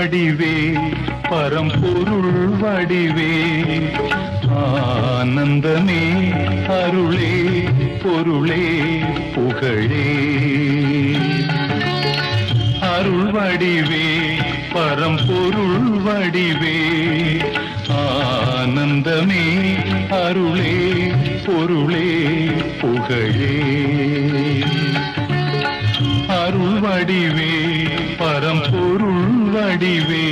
வடிவே பரம்பொருள் வடிவே. ஆனந்தமே அருளே பொருளே புகழே. அருள் வடிவே பரம்பொருள் வடிவே. ஆனந்தமே அருளே பொருளே புகழே. அருள் வடிவே பரம்பொருள் வடிவே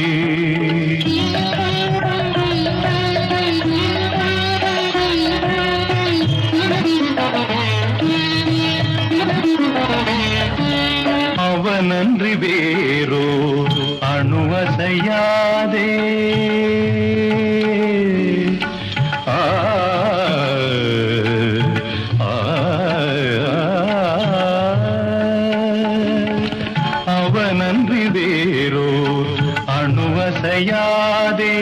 அவனன்றி வேறோ அணுவசையாதே. பிழையாதே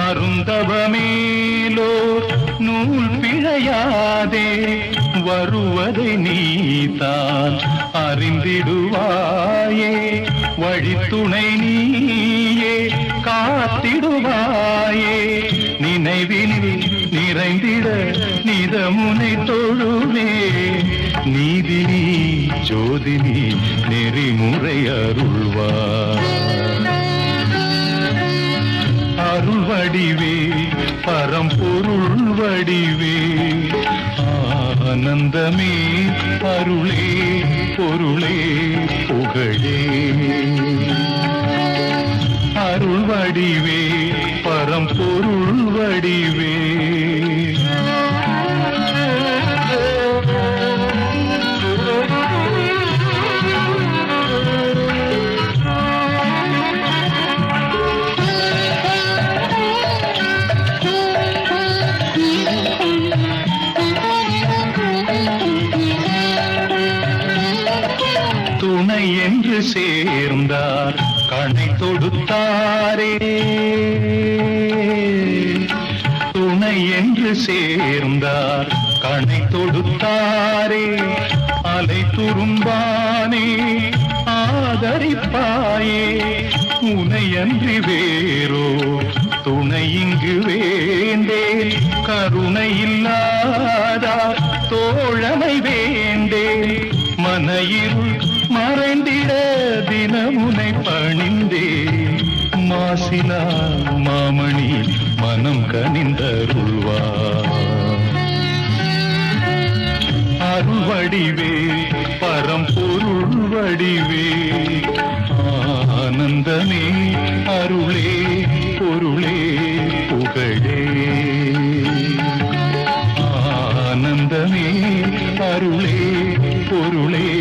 அருந்தவமேலோ நூல் பிழையாதே வருவதை நீதான் அறிந்திடுவாயே வழித்துணை நீயே காத்திடுவாயே நினைவினில் நிறைந்திட நிதமுனை தொழுவே நீதினி ஜோதினி நெறிமுறை அருள்வார். வடிவே பரம்பொருள் வடிவே. ஆனந்தமே அருளே பொருளே புகழே. அருள் வடிவே பரம்பொருள் வடிவே. துணை என்று சேர்ந்தார். கணை தொடுத்தாரே. துணை என்று சேர்ந்தார். கணை தொடுத்தாரே. அலை துரும்பானே ஆதரிப்பாயே. உனையன்றி வேறோ துணை இங்கு வேண்டேன். கருணை இல்லாதார் தோழமை வேண்டேன். மனையில் தினமுனை பணிந்தே. மாசிலா மாமணி மனம் கனிந்தருள்வார் அருள் வடிவே பரம்பொருள் வடிவே ஆனந்தமே அருளே பொருளே புகழே. ஆனந்தமே அருளே பொருளே.